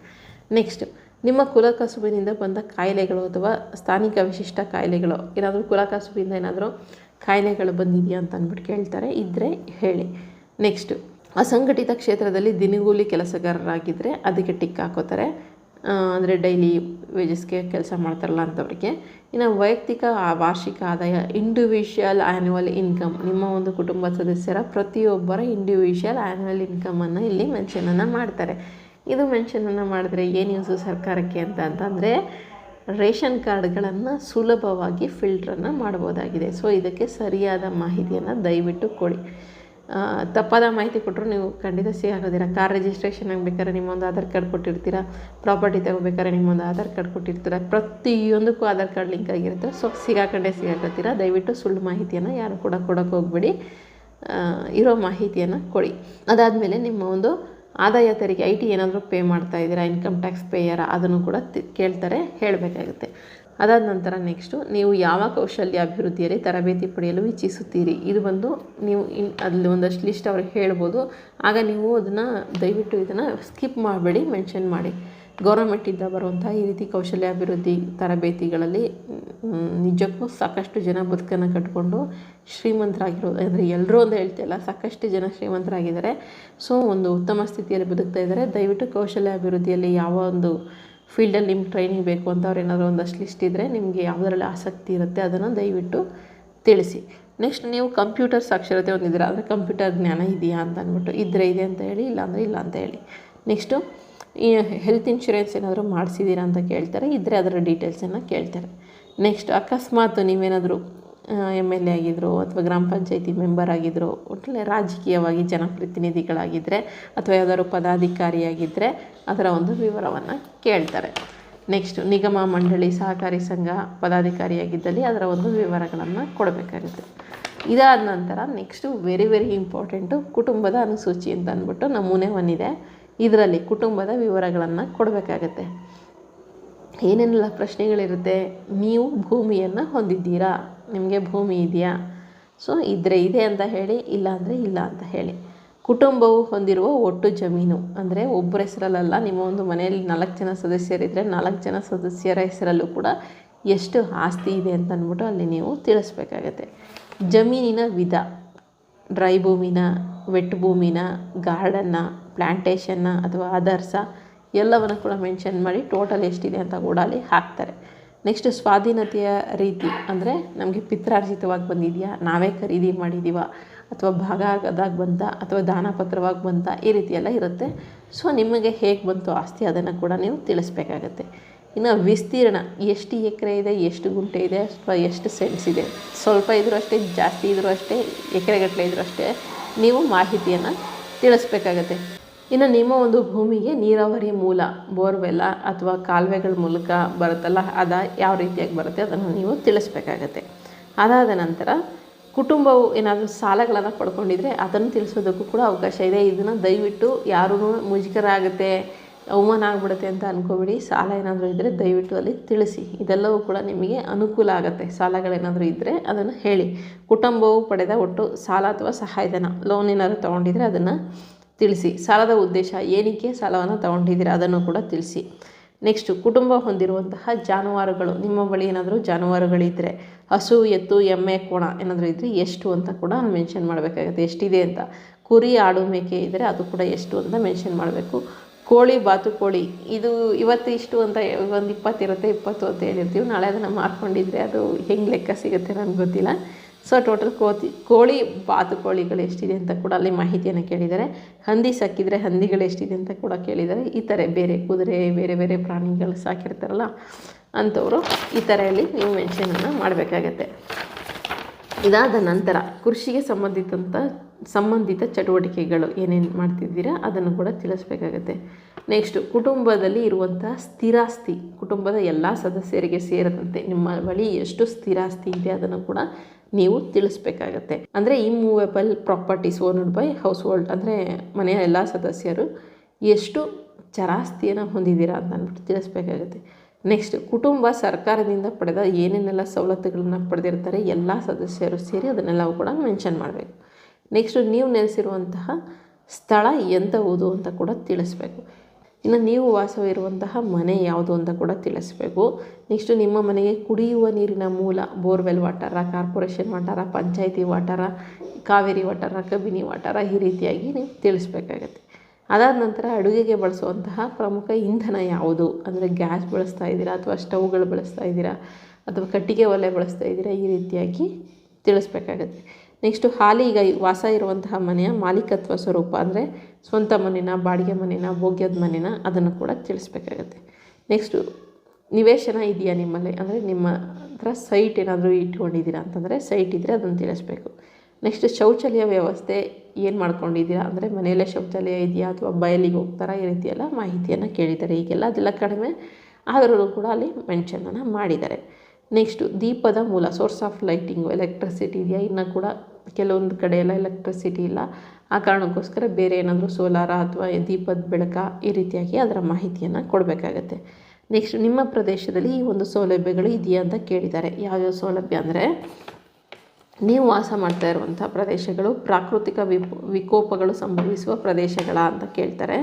S1: ನೆಕ್ಸ್ಟ್ ನಿಮ್ಮ ಕುಲಕಸುಬಿನಿಂದ ಬಂದ ಕಾಯಿಲೆಗಳು ಅಥವಾ ಸ್ಥಾನಿಕ ವಿಶಿಷ್ಟ ಕಾಯಿಲೆಗಳು, ಏನಾದರೂ ಕುಲಕಸುಬಿಂದ ಏನಾದರೂ ಕಾಯಿಲೆಗಳು ಬಂದಿದೆಯಾ ಅಂತ ಅಂದ್ಬಿಟ್ಟು ಕೇಳ್ತಾರೆ. ಇದ್ದರೆ ಹೇಳಿ. ನೆಕ್ಸ್ಟು ಅಸಂಘಟಿತ ಕ್ಷೇತ್ರದಲ್ಲಿ ದಿನಗೂಲಿ ಕೆಲಸಗಾರರಾಗಿದ್ದರೆ ಅದಕ್ಕೆ ಟಿಕ್ ಹಾಕೋತಾರೆ. ಅಂದರೆ ಡೈಲಿ ವೇಜಸ್ಗೆ ಕೆಲಸ ಮಾಡ್ತಾರಲ್ಲ ಅಂಥವ್ರಿಗೆ ಇನ್ನು ವೈಯಕ್ತಿಕ ವಾರ್ಷಿಕ ಆದಾಯ ಇಂಡಿವಿಜುವಲ್ ಆ್ಯನ್ಯುವಲ್ ಇನ್ಕಮ್ ನಿಮ್ಮ ಒಂದು ಕುಟುಂಬ ಸದಸ್ಯರ ಪ್ರತಿಯೊಬ್ಬರ ಇಂಡಿವಿಜುವಲ್ ಆ್ಯನ್ಯುವಲ್ ಇನ್ಕಮನ್ನು ಇಲ್ಲಿ ಮೆನ್ಷನನ್ನು ಮಾಡ್ತಾರೆ. ಇದು ಮೆನ್ಷನನ್ನು ಮಾಡಿದ್ರೆ ಏನು ಯೂಸು ಸರ್ಕಾರಕ್ಕೆ ಅಂತ ಅಂತಂದರೆ ರೇಷನ್ ಕಾರ್ಡ್ಗಳನ್ನು ಸುಲಭವಾಗಿ ಫಿಲ್ಟ್ರನ್ನು ಮಾಡ್ಬೋದಾಗಿದೆ. ಸೊ ಇದಕ್ಕೆ ಸರಿಯಾದ ಮಾಹಿತಿಯನ್ನು ದಯವಿಟ್ಟು ಕೊಡಿ. ತಪ್ಪಾದ ಮಾಹಿತಿ ಕೊಟ್ಟರು ನೀವು ಖಂಡಿತ ಸಿಗಾಗೋದಿಲ್ಲ ಕಾರ್ ರಿಜಿಸ್ಟ್ರೇಷನ್ ಆಗಬೇಕಾದ್ರೆ ನಿಮ್ಮೊಂದು ಆಧಾರ್ ಕಾರ್ಡ್ ಕೊಟ್ಟಿರ್ತೀರ? ಪ್ರಾಪರ್ಟಿ ತಗೋಬೇಕಾದ್ರೆ ನಿಮ್ಮೊಂದು ಆಧಾರ್ ಕಾರ್ಡ್ ಕೊಟ್ಟಿರ್ತೀರ? ಪ್ರತಿಯೊಂದಕ್ಕೂ ಆಧಾರ್ ಕಾರ್ಡ್ ಲಿಂಕ್ ಆಗಿರುತ್ತೆ. ಸೊ ಸಿಗಾಕಂಡೆ ಸಿಗಾಕತ್ತೀರ? ದಯವಿಟ್ಟು ಸುಳ್ಳು ಮಾಹಿತಿಯನ್ನು ಯಾರು ಕೂಡ ಕೊಡೋಕ್ಕೆ ಹೋಗ್ಬೇಡಿ. ಇರೋ ಮಾಹಿತಿಯನ್ನು ಕೊಡಿ. ಅದಾದಮೇಲೆ ನಿಮ್ಮ ಒಂದು ಆದಾಯ ತೆರಿಗೆ ಐ ಟಿ ಏನಾದರೂ ಪೇ ಮಾಡ್ತಾ ಇದ್ದೀರಾ? ಇನ್ಕಮ್ ಟ್ಯಾಕ್ಸ್ ಪೇಯರ ಅದನ್ನು ಕೂಡ ಕೇಳ್ತಾರೆ, ಹೇಳಬೇಕಾಗುತ್ತೆ. ಅದಾದ ನಂತರ ನೆಕ್ಸ್ಟು ನೀವು ಯಾವ ಕೌಶಲ್ಯ ಅಭಿವೃದ್ಧಿಯಲ್ಲಿ ತರಬೇತಿ ಪಡೆಯಲು ಇಚ್ಛಿಸುತ್ತೀರಿ? ಇದು ಬಂದು ನೀವು ಇನ್ ಅಲ್ಲಿ ಒಂದಷ್ಟು ಲಿಸ್ಟ್ ಅವ್ರಿಗೆ ಹೇಳ್ಬೋದು. ಆಗ ನೀವು ಅದನ್ನು ದಯವಿಟ್ಟು ಇದನ್ನು ಸ್ಕಿಪ್ ಮಾಡಬೇಡಿ ಮೆನ್ಷನ್ ಮಾಡಿ. ಗೌರ್ಮೆಂಟಿಂದ ಬರುವಂಥ ಈ ರೀತಿ ಕೌಶಲ್ಯ ಅಭಿವೃದ್ಧಿ ತರಬೇತಿಗಳಲ್ಲಿ ನಿಜಕ್ಕೂ ಸಾಕಷ್ಟು ಜನ ಬದುಕನ್ನು ಕಟ್ಕೊಂಡು ಶ್ರೀಮಂತರಾಗಿರೋದು ಅಂದರೆ ಎಲ್ಲರೂ ಅಂತ ಹೇಳ್ತಿಲ್ಲ ಸಾಕಷ್ಟು ಜನ ಶ್ರೀಮಂತರಾಗಿದ್ದಾರೆ. ಸೊ ಒಂದು ಉತ್ತಮ ಸ್ಥಿತಿಯಲ್ಲಿ ಬದುಕ್ತಾ ಇದ್ದಾರೆ. ದಯವಿಟ್ಟು ಕೌಶಲ್ಯ ಅಭಿವೃದ್ಧಿಯಲ್ಲಿ ಯಾವ ಒಂದು ಫೀಲ್ಡಲ್ಲಿ ನಿಮ್ಗೆ ಟ್ರೈನಿಂಗ್ ಬೇಕು ಅಂತ ಅವ್ರು ಏನಾದರೂ ಒಂದಷ್ಟು ಲಿಸ್ಟ್ ಇದ್ದರೆ ನಿಮಗೆ ಯಾವುದರಲ್ಲಿ ಆಸಕ್ತಿ ಇರುತ್ತೆ ಅದನ್ನು ದಯವಿಟ್ಟು ತಿಳಿಸಿ. ನೆಕ್ಸ್ಟ್ ನೀವು ಕಂಪ್ಯೂಟರ್ ಸಾಕ್ಷರತೆ ಹೊಂದಿದ್ದೀರಾ, ಅಂದರೆ ಕಂಪ್ಯೂಟರ್ ಜ್ಞಾನ ಇದೆಯಾ ಅಂತ ಅಂದ್ಬಿಟ್ಟು ಇದ್ದರೆ ಇದೆ ಅಂತ ಹೇಳಿ, ಇಲ್ಲಾಂದರೆ ಇಲ್ಲ ಅಂತ ಹೇಳಿ. ನೆಕ್ಸ್ಟು ಈ ಹೆಲ್ತ್ ಇನ್ಶೂರೆನ್ಸ್ ಏನಾದರೂ ಮಾಡಿಸಿದ್ದೀರಾ ಅಂತ ಕೇಳ್ತಾರೆ ಇದ್ದರೆ ಅದರ ಡೀಟೇಲ್ಸನ್ನು ಕೇಳ್ತಾರೆ. ನೆಕ್ಸ್ಟ್ ಅಕಸ್ಮಾತ್ ನೀವೇನಾದರೂ ಎಂ ಎಲ್ ಎ ಆಗಿದ್ದರು ಅಥವಾ ಗ್ರಾಮ ಪಂಚಾಯಿತಿ ಮೆಂಬರ್ ಆಗಿದ್ದರು ಒಟ್ಟಲ್ಲಿ ರಾಜಕೀಯವಾಗಿ ಜನಪ್ರತಿನಿಧಿಗಳಾಗಿದ್ದರೆ ಅಥವಾ ಯಾವ್ದಾದ್ರು ಪದಾಧಿಕಾರಿಯಾಗಿದ್ದರೆ ಅದರ ಒಂದು ವಿವರವನ್ನು ಕೇಳ್ತಾರೆ. ನೆಕ್ಸ್ಟ್ ನಿಗಮ, ಮಂಡಳಿ, ಸಹಕಾರಿ ಸಂಘ, ಪದಾಧಿಕಾರಿಯಾಗಿದ್ದಲ್ಲಿ ಅದರ ಒಂದು ವಿವರಗಳನ್ನು ಕೊಡಬೇಕಾಗುತ್ತೆ. ಇದಾದ ನಂತರ ನೆಕ್ಸ್ಟು ವೆರಿ ವೆರಿ ಇಂಪಾರ್ಟೆಂಟು ಕುಟುಂಬದ ಅನುಸೂಚಿ ಅಂತ ಅಂದ್ಬಿಟ್ಟು ನಮೂನೆ ಒಂದಿದೆ. ಇದರಲ್ಲಿ ಕುಟುಂಬದ ವಿವರಗಳನ್ನು ಕೊಡಬೇಕಾಗತ್ತೆ. ಏನೇನೆಲ್ಲ ಪ್ರಶ್ನೆಗಳಿರುತ್ತೆ? ನೀವು ಭೂಮಿಯನ್ನು ಹೊಂದಿದ್ದೀರಾ? ನಿಮಗೆ ಭೂಮಿ ಇದೆಯಾ? ಸೊ ಇದ್ದರೆ ಇದೆ ಅಂತ ಹೇಳಿ ಇಲ್ಲ ಅಂದರೆ ಇಲ್ಲ ಅಂತ ಹೇಳಿ. ಕುಟುಂಬವು ಹೊಂದಿರುವ ಒಟ್ಟು ಜಮೀನು, ಅಂದರೆ ಒಬ್ಬರ ಹೆಸರಲ್ಲ ನಿಮ್ಮ ಒಂದು ಮನೆಯಲ್ಲಿ ನಾಲ್ಕು ಜನ ಸದಸ್ಯರಿದ್ದರೆ ನಾಲ್ಕು ಜನ ಸದಸ್ಯರ ಹೆಸರಲ್ಲೂ ಕೂಡ ಎಷ್ಟು ಆಸ್ತಿ ಇದೆ ಅಂತ ಅಂದ್ಬಿಟ್ಟು ಅಲ್ಲಿ ನೀವು ತಿಳಿಸ್ಬೇಕಾಗತ್ತೆ. ಜಮೀನಿನ ವಿಧ, ಡ್ರೈ ಭೂಮಿನ, ವೆಟ್ ಭೂಮಿನ, ಗಾರ್ಡನ್ನ ಪ್ಲ್ಯಾಂಟೇಷನ್ನ ಅಥವಾ ಅದರ್ಸ ಎಲ್ಲವನ್ನು ಕೂಡ ಮೆನ್ಷನ್ ಮಾಡಿ ಟೋಟಲ್ ಎಷ್ಟಿದೆ ಅಂತ ಕೂಡ ಅಲ್ಲಿ ಹಾಕ್ತಾರೆ. ನೆಕ್ಸ್ಟ್ ಸ್ವಾಧೀನತೆಯ ರೀತಿ. ಅಂದರೆ ನಮಗೆ ಪಿತ್ರಾರ್ಜಿತವಾಗಿ ಬಂದಿದೆಯಾ? ನಾವೇ ಖರೀದಿ ಮಾಡಿದ್ದೀವ ಅಥವಾ ಭಾಗ ಆಗದಾಗ ಬಂತ? ಅಥವಾ ದಾನಪತ್ರವಾಗಿ ಬಂತ? ಈ ರೀತಿಯೆಲ್ಲ ಇರುತ್ತೆ. ಸೊ ನಿಮಗೆ ಹೇಗೆ ಬಂತು ಆಸ್ತಿ? ಅದನ್ನು ಕೂಡ ನೀವು ತಿಳಿಸ್ಬೇಕಾಗತ್ತೆ. ಇನ್ನು ವಿಸ್ತೀರ್ಣ, ಎಷ್ಟು ಎಕರೆ ಇದೆ, ಎಷ್ಟು ಗುಂಟೆ ಇದೆ, ಅಥವಾ ಎಷ್ಟು ಸೆಂಟ್ಸ್ ಇದೆ? ಸ್ವಲ್ಪ ಇದ್ರೂ ಅಷ್ಟೇ, ಜಾಸ್ತಿ ಇದ್ದರೂ ಅಷ್ಟೇ, ಎಕರೆಗಟ್ಟಲೆ ಇದ್ದರೂ ಅಷ್ಟೇ, ನೀವು ಮಾಹಿತಿಯನ್ನು ತಿಳಿಸ್ಬೇಕಾಗತ್ತೆ. ಇನ್ನು ನಿಮ್ಮ ಒಂದು ಭೂಮಿಗೆ ನೀರಾವರಿ ಮೂಲ ಬೋರ್ವೆಲ್ಲ ಅಥವಾ ಕಾಲುವೆಗಳ ಮೂಲಕ ಬರುತ್ತಲ್ಲ, ಅದ ಯಾವ ರೀತಿಯಾಗಿ ಬರುತ್ತೆ ಅದನ್ನು ನೀವು ತಿಳಿಸ್ಬೇಕಾಗತ್ತೆ. ಅದಾದ ನಂತರ ಕುಟುಂಬವು ಏನಾದರೂ ಸಾಲಗಳನ್ನು ಪಡ್ಕೊಂಡಿದ್ರೆ ಅದನ್ನು ತಿಳಿಸೋದಕ್ಕೂ ಕೂಡ ಅವಕಾಶ ಇದೆ. ಇದನ್ನು ದಯವಿಟ್ಟು ಯಾರೂ ಮುಜುಗರ ಆಗುತ್ತೆ ಅವಮಾನ ಆಗ್ಬಿಡುತ್ತೆ ಅಂತ ಅಂದ್ಕೋಬೇಡಿ ಸಾಲ ಏನಾದರೂ ಇದ್ದರೆ ದಯವಿಟ್ಟು ಅಲ್ಲಿ ತಿಳಿಸಿ. ಇದೆಲ್ಲವೂ ಕೂಡ ನಿಮಗೆ ಅನುಕೂಲ ಆಗುತ್ತೆ. ಸಾಲಗಳೇನಾದರೂ ಇದ್ದರೆ ಅದನ್ನು ಹೇಳಿ. ಕುಟುಂಬವು ಪಡೆದ ಒಟ್ಟು ಸಾಲ ಅಥವಾ ಸಹಾಯಧನ, ಲೋನ್ ಏನಾದರೂ ತೊಗೊಂಡಿದ್ರೆ ಅದನ್ನು ತಿಳಿಸಿ. ಸಾಲದ ಉದ್ದೇಶ ಏನಕ್ಕೆ ಸಾಲವನ್ನು ತಗೊಂಡಿದ್ದೀರಾ ಅದನ್ನು ಕೂಡ ತಿಳಿಸಿ. ನೆಕ್ಸ್ಟು, ಕುಟುಂಬ ಹೊಂದಿರುವಂತಹ ಜಾನುವಾರುಗಳು. ನಿಮ್ಮ ಬಳಿ ಏನಾದರೂ ಜಾನುವಾರುಗಳಿದ್ದರೆ ಹಸು, ಎತ್ತು, ಎಮ್ಮೆ, ಕೋಣ ಏನಾದರೂ ಇದ್ದರೆ ಎಷ್ಟು ಅಂತ ಕೂಡ ಮೆನ್ಷನ್ ಮಾಡಬೇಕಾಗುತ್ತೆ. ಎಷ್ಟಿದೆ ಅಂತ. ಕುರಿ, ಆಡು, ಮೇಕೆ ಇದ್ದರೆ ಅದು ಕೂಡ ಎಷ್ಟು ಅಂತ ಮೆನ್ಷನ್ ಮಾಡಬೇಕು. ಕೋಳಿ ಬಾತುಕೋಳಿ ಇದು ಇವತ್ತು ಇಷ್ಟು ಅಂತ ಒಂದು ಇಪ್ಪತ್ತಿರುತ್ತೆ ಇಪ್ಪತ್ತು ಅಂತ ಹೇಳಿರ್ತೀವಿ. ನಾಳೆ ಅದನ್ನು ಮಾರ್ಕೊಂಡಿದ್ರೆ ಅದು ಹೆಂಗೆ ಲೆಕ್ಕ ಸಿಗುತ್ತೆ ನನಗೆ ಗೊತ್ತಿಲ್ಲ. ಸೊ ಟೋಟಲ್ ಕೋತಿ, ಕೋಳಿ ಬಾತುಕೋಳಿಗಳು ಎಷ್ಟಿದೆ ಅಂತ ಕೂಡ ಅಲ್ಲಿ ಮಾಹಿತಿಯನ್ನು ಕೇಳಿದ್ದಾರೆ. ಹಂದಿ ಸಾಕಿದರೆ ಹಂದಿಗಳು ಎಷ್ಟಿದೆ ಅಂತ ಕೂಡ ಕೇಳಿದ್ದಾರೆ. ಈ ಥರ ಬೇರೆ ಕುದುರೆ, ಬೇರೆ ಬೇರೆ ಪ್ರಾಣಿಗಳು ಸಾಕಿರ್ತಾರಲ್ಲ, ಅಂಥವರು ಈ ಥರ ಅಲ್ಲಿ ನೀವು ಮೆನ್ಷನನ್ನು ಮಾಡಬೇಕಾಗತ್ತೆ. ಇದಾದ ನಂತರ ಕೃಷಿಗೆ ಸಂಬಂಧಿತಂಥ ಸಂಬಂಧಿತ ಚಟುವಟಿಕೆಗಳು ಏನೇನು ಮಾಡ್ತಿದ್ದೀರಾ ಅದನ್ನು ಕೂಡ ತಿಳಿಸ್ಬೇಕಾಗತ್ತೆ. ನೆಕ್ಸ್ಟು ಕುಟುಂಬದಲ್ಲಿ ಇರುವಂಥ ಸ್ಥಿರಾಸ್ತಿ, ಕುಟುಂಬದ ಎಲ್ಲ ಸದಸ್ಯರಿಗೆ ಸೇರದಂತೆ ನಿಮ್ಮ ಬಳಿ ಎಷ್ಟು ಸ್ಥಿರಾಸ್ತಿ ಇದೆ ಅದನ್ನು ಕೂಡ ನೀವು ತಿಳಿಸ್ಬೇಕಾಗತ್ತೆ. ಅಂದರೆ immovable properties owned by household ಅಂದರೆ ಮನೆಯ ಎಲ್ಲ ಸದಸ್ಯರು ಎಷ್ಟು ಚರಾಸ್ತಿಯನ್ನು ಹೊಂದಿದ್ದೀರಾ ಅಂತ ಅಂದ್ಬಿಟ್ಟು ತಿಳಿಸ್ಬೇಕಾಗತ್ತೆ. ನೆಕ್ಸ್ಟ್, ಕುಟುಂಬ ಸರ್ಕಾರದಿಂದ ಪಡೆದ ಏನೇನೆಲ್ಲ ಸವಲತ್ತುಗಳನ್ನು ಪಡೆದಿರ್ತಾರೆ ಎಲ್ಲ ಸದಸ್ಯರು ಸೇರಿ ಅದನ್ನೆಲ್ಲವೂ ಕೂಡ ಮೆನ್ಷನ್ ಮಾಡಬೇಕು. ನೆಕ್ಸ್ಟು, ನೀವು ನೆಲೆಸಿರುವಂತಹ ಸ್ಥಳ ಎಂಥವುದು ಅಂತ ಕೂಡ ತಿಳಿಸ್ಬೇಕು. ಇನ್ನು ನೀವು ವಾಸವಿರುವಂತಹ ಮನೆ ಯಾವುದು ಅಂತ ಕೂಡ ತಿಳಿಸ್ಬೇಕು. ನೆಕ್ಸ್ಟು ನಿಮ್ಮ ಮನೆಗೆ ಕುಡಿಯುವ ನೀರಿನ ಮೂಲ borewell water, corporation water, panchayat water, Kaveri water, Kabini water ಈ ರೀತಿಯಾಗಿ ನೀವು ತಿಳಿಸ್ಬೇಕಾಗತ್ತೆ. ಅದಾದ ನಂತರ ಅಡುಗೆಗೆ ಬಳಸುವಂತಹ ಪ್ರಮುಖ ಇಂಧನ ಯಾವುದು? ಅಂದರೆ ಗ್ಯಾಸ್ ಬಳಸ್ತಾ ಇದ್ದೀರಾ ಅಥವಾ ಸ್ಟವ್ಗಳು ಬಳಸ್ತಾ ಇದ್ದೀರಾ ಅಥವಾ ಕಟ್ಟಿಗೆ ಒಲೆ ಬಳಸ್ತಾ ಇದ್ದೀರಾ ಈ ರೀತಿಯಾಗಿ ತಿಳಿಸ್ಬೇಕಾಗತ್ತೆ. ನೆಕ್ಸ್ಟು ಹಾಲಿ ಈಗ ವಾಸ ಇರುವಂತಹ ಮನೆಯ ಮಾಲೀಕತ್ವ ಸ್ವರೂಪ ಅಂದರೆ ಸ್ವಂತ ಮನೆನ, ಬಾಡಿಗೆ ಮನೆನ, ಭೋಗ್ಯದ ಮನೆನ ಅದನ್ನು ಕೂಡ ತಿಳಿಸ್ಬೇಕಾಗತ್ತೆ. ನೆಕ್ಸ್ಟು ನಿವೇಶನ ಇದೆಯಾ ನಿಮ್ಮಲ್ಲಿ? ಅಂದರೆ ನಿಮ್ಮ ಹತ್ರ ಸೈಟ್ ಏನಾದರೂ ಇಟ್ಕೊಂಡಿದ್ದೀರಾ ಅಂತಂದರೆ ಸೈಟ್ ಇದ್ದರೆ ಅದನ್ನು ತಿಳಿಸ್ಬೇಕು. ನೆಕ್ಸ್ಟ್ ಶೌಚಾಲಯ ವ್ಯವಸ್ಥೆ ಏನು ಮಾಡ್ಕೊಂಡಿದ್ದೀರಾ ಅಂದರೆ ಮನೆಯಲ್ಲೇ ಶೌಚಾಲಯ ಇದೆಯಾ ಅಥವಾ ಬಯಲಿಗೆ ಹೋಗ್ತಾರಾ ಈ ರೀತಿ ಎಲ್ಲ ಮಾಹಿತಿಯನ್ನು ಕೇಳಿದ್ದಾರೆ. ಈಗೆಲ್ಲ ಅದೆಲ್ಲ ಕಡಿಮೆ ಆದರೂ ಕೂಡ ಅಲ್ಲಿ ಮೆನ್ಷನನ್ನು ಮಾಡಿದ್ದಾರೆ. ನೆಕ್ಸ್ಟು ದೀಪದ ಮೂಲ ಸೋರ್ಸ್ ಆಫ್ ಲೈಟಿಂಗು ಎಲೆಕ್ಟ್ರಿಸಿಟಿ ಇದೆಯಾ? ಇನ್ನು ಕೂಡ ಕೆಲವೊಂದು ಕಡೆ ಎಲ್ಲ ಎಲೆಕ್ಟ್ರಿಸಿಟಿ ಇಲ್ಲ. ಆ ಕಾರಣಕ್ಕೋಸ್ಕರ ಬೇರೆ ಏನಾದರೂ ಸೋಲಾರ ಅಥವಾ ದೀಪದ ಬೆಳಕ ಈ ರೀತಿಯಾಗಿ ಅದರ ಮಾಹಿತಿಯನ್ನು ಕೊಡಬೇಕಾಗತ್ತೆ. ನೆಕ್ಸ್ಟ್ ನಿಮ್ಮ ಪ್ರದೇಶದಲ್ಲಿ ಈ ಒಂದು ಸೌಲಭ್ಯಗಳು ಇದೆಯಾ ಅಂತ ಕೇಳಿದ್ದಾರೆ. ಯಾವ್ಯಾವ ಸೌಲಭ್ಯ ಅಂದರೆ, ನೀವು ವಾಸ ಮಾಡ್ತಾ ಇರುವಂಥ ಪ್ರದೇಶಗಳು, ಪ್ರಾಕೃತಿಕ ವಿಕೋಪಗಳು ಸಂಭವಿಸುವ ಪ್ರದೇಶಗಳ ಅಂತ ಕೇಳ್ತಾರೆ.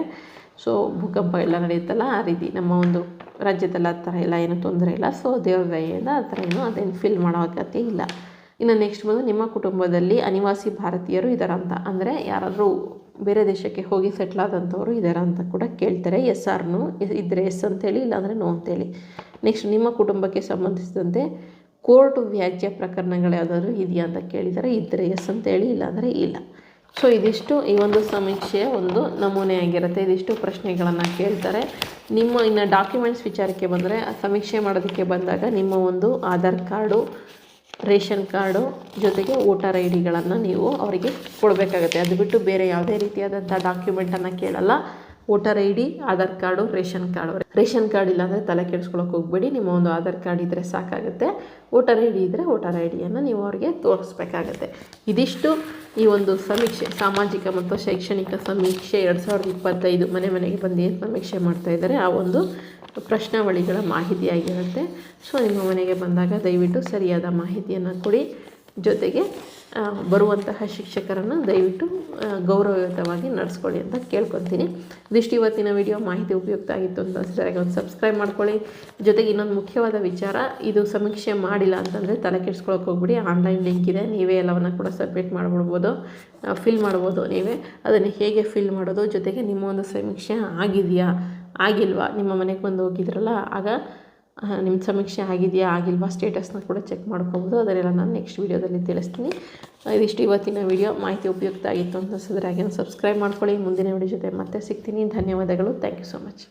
S1: ಸೊ ಭೂಕಂಪ ಎಲ್ಲ ನಡೆಯುತ್ತಲ್ಲ, ಆ ರೀತಿ ನಮ್ಮ ಒಂದು ರಾಜ್ಯದಲ್ಲಿ ಆ ಥರ ಎಲ್ಲ ಏನೂ ತೊಂದರೆ ಇಲ್ಲ. ಸೊ ದೇವ್ರ ದಯೆಯಿಂದ ಆ ಥರ ಏನು ಅದೇನು ಫಿಲ್ ಮಾಡೋ ಅಗತ್ಯ ಇಲ್ಲ. ಇನ್ನು ನೆಕ್ಸ್ಟ್ ಬಂದು ನಿಮ್ಮ ಕುಟುಂಬದಲ್ಲಿ ಅನಿವಾಸಿ ಭಾರತೀಯರು ಇದ್ದಾರಂತ ಅಂದರೆ ಯಾರಾದರೂ ಬೇರೆ ದೇಶಕ್ಕೆ ಹೋಗಿ ಸೆಟ್ಲ್ ಆದಂಥವ್ರು ಇದ್ದಾರಾ ಅಂತ ಕೂಡ ಕೇಳ್ತಾರೆ. ಎಸ್ ಆರ್ನು ಇದ್ದರೆ ಎಸ್ ಅಂತೇಳಿ ಇಲ್ಲಾಂದರೆ ನೋ ಅಂತೇಳಿ ನೆಕ್ಸ್ಟ್ ನಿಮ್ಮ ಕುಟುಂಬಕ್ಕೆ ಸಂಬಂಧಿಸಿದಂತೆ ಕೋರ್ಟ್ ವ್ಯಾಜ್ಯ ಪ್ರಕರಣಗಳು ಯಾವುದಾದ್ರೂ ಇದೆಯಾ ಅಂತ ಕೇಳಿದರೆ. ಇದ್ದರೆ ಎಸ್ ಅಂತೇಳಿ ಇಲ್ಲಾಂದರೆ ಇಲ್ಲ. ಸೊ ಇದಿಷ್ಟು ಈ ಒಂದು ಸಮೀಕ್ಷೆಯ ಒಂದು ನಮೂನೆ ಆಗಿರುತ್ತೆ. ಇದಿಷ್ಟು ಪ್ರಶ್ನೆಗಳನ್ನು ಕೇಳ್ತಾರೆ. ನಿಮ್ಮ ಇನ್ನು ಡಾಕ್ಯುಮೆಂಟ್ಸ್ ವಿಚಾರಕ್ಕೆ ಬಂದರೆ, ಸಮೀಕ್ಷೆ ಮಾಡೋದಕ್ಕೆ ಬಂದಾಗ ನಿಮ್ಮ ಒಂದು ಆಧಾರ್ ಕಾರ್ಡು, ರೇಷನ್ ಕಾರ್ಡು ಜೊತೆಗೆ ವೋಟರ್ ಐ ಡಿಗಳನ್ನು ನೀವು ಅವರಿಗೆ ಕೊಡಬೇಕಾಗುತ್ತೆ. ಅದು ಬಿಟ್ಟು ಬೇರೆ ಯಾವುದೇ ರೀತಿಯಾದಂಥ ಡಾಕ್ಯುಮೆಂಟನ್ನು ಕೇಳಲ್ಲ. Voter I D, Aadhaar card, ration card ration card ಇಲ್ಲಾಂದರೆ ತಲೆ ಕೆಡಿಸ್ಕೊಳಕ್ಕೆ ಹೋಗ್ಬೇಡಿ. ನಿಮ್ಮ ಒಂದು ಆಧಾರ್ ಕಾರ್ಡ್ ಇದ್ದರೆ ಸಾಕಾಗುತ್ತೆ. ವೋಟರ್ ಐ ಡಿ ಇದ್ದರೆ ವೋಟರ್ ಐ ಡಿಯನ್ನು ನೀವು ಅವ್ರಿಗೆ ತೋರಿಸ್ಬೇಕಾಗತ್ತೆ. ಇದಿಷ್ಟು ಈ ಒಂದು ಸಮೀಕ್ಷೆ, ಸಾಮಾಜಿಕ ಮತ್ತು ಶೈಕ್ಷಣಿಕ ಸಮೀಕ್ಷೆ ಎರಡು ಸಾವಿರದ ಇಪ್ಪತ್ತೈದು ಮನೆ ಮನೆಗೆ ಬಂದು ಏನು ಸಮೀಕ್ಷೆ ಮಾಡ್ತಾ ಇದ್ದಾರೆ, ಆ ಒಂದು ಪ್ರಶ್ನಾವಳಿಗಳ ಮಾಹಿತಿಯಾಗಿರುತ್ತೆ ಸೊ ನಿಮ್ಮ ಮನೆಗೆ ಬಂದಾಗ ದಯವಿಟ್ಟು ಸರಿಯಾದ ಮಾಹಿತಿಯನ್ನು ಕೊಡಿ. ಜೊತೆಗೆ ಬರುವಂತಹ ಶಿಕ್ಷಕರನ್ನು ದಯವಿಟ್ಟು ಗೌರವಯುತವಾಗಿ ನಡೆಸ್ಕೊಳ್ಳಿ ಅಂತ ಕೇಳ್ಕೊತೀನಿ ಇದಿಷ್ಟು ಇವತ್ತಿನ ವಿಡಿಯೋ ಮಾಹಿತಿ ಉಪಯುಕ್ತ ಆಗಿತ್ತು ಅಂತ ಅನಿಸಿದಾಗ ಒಂದು ಸಬ್ಸ್ಕ್ರೈಬ್ ಮಾಡ್ಕೊಳ್ಳಿ. ಜೊತೆಗೆ ಇನ್ನೊಂದು ಮುಖ್ಯವಾದ ವಿಚಾರ, ಇದು ಸಮೀಕ್ಷೆ ಮಾಡಿಲ್ಲ ಅಂತಂದರೆ ತಲೆ ಕೆಡಿಸ್ಕೊಳಕ್ಕೆ ಹೋಗ್ಬಿಡಿ. ಆನ್ಲೈನ್ ಲಿಂಕ್ ಇದೆ, ನೀವೇ ಎಲ್ಲವನ್ನು ಕೂಡ ಸಬ್ಮಿಟ್ ಮಾಡಿಬಿಡ್ಬೋದು. ಫಿಲ್ ಮಾಡ್ಬೋದು ನೀವೇ. ಅದನ್ನು ಹೇಗೆ ಫಿಲ್ ಮಾಡೋದು, ಜೊತೆಗೆ ನಿಮ್ಮ ಒಂದು ಸಮೀಕ್ಷೆ ಆಗಿದೆಯಾ, ಆಗಿಲ್ವಾ, ನಿಮ್ಮ ಮನೆಗೆ ಬಂದು ಹೋಗಿದ್ರಲ್ಲ, ಆಗ ನಿಮ್ಮ ಸಮೀಕ್ಷೆ ಆಗಿದೆಯಾ, ಆಗಿಲ್ವಾ, ಸ್ಟೇಟಸ್ನ ಕೂಡ ಚೆಕ್ ಮಾಡ್ಕೊಬೋದು. ಅದನ್ನೆಲ್ಲ ನಾನು ನೆಕ್ಸ್ಟ್ ವೀಡಿಯೋದಲ್ಲಿ ತಿಳಿಸ್ತೀನಿ. ಇದಿಷ್ಟು ಇವತ್ತಿನ ವಿಡಿಯೋ ಮಾಹಿತಿ ಉಪಯುಕ್ತ ಆಗಿತ್ತು ಅಂತ ಅನಿಸಿದ್ರೆ ಹಾಗೆ ಸಬ್ಸ್ಕ್ರೈಬ್ ಮಾಡ್ಕೊಳ್ಳಿ. ಮುಂದಿನ ವಿಡಿಯೋ ಜೊತೆ ಮತ್ತೆ ಸಿಗ್ತೀನಿ. ಧನ್ಯವಾದಗಳು. Thank you so much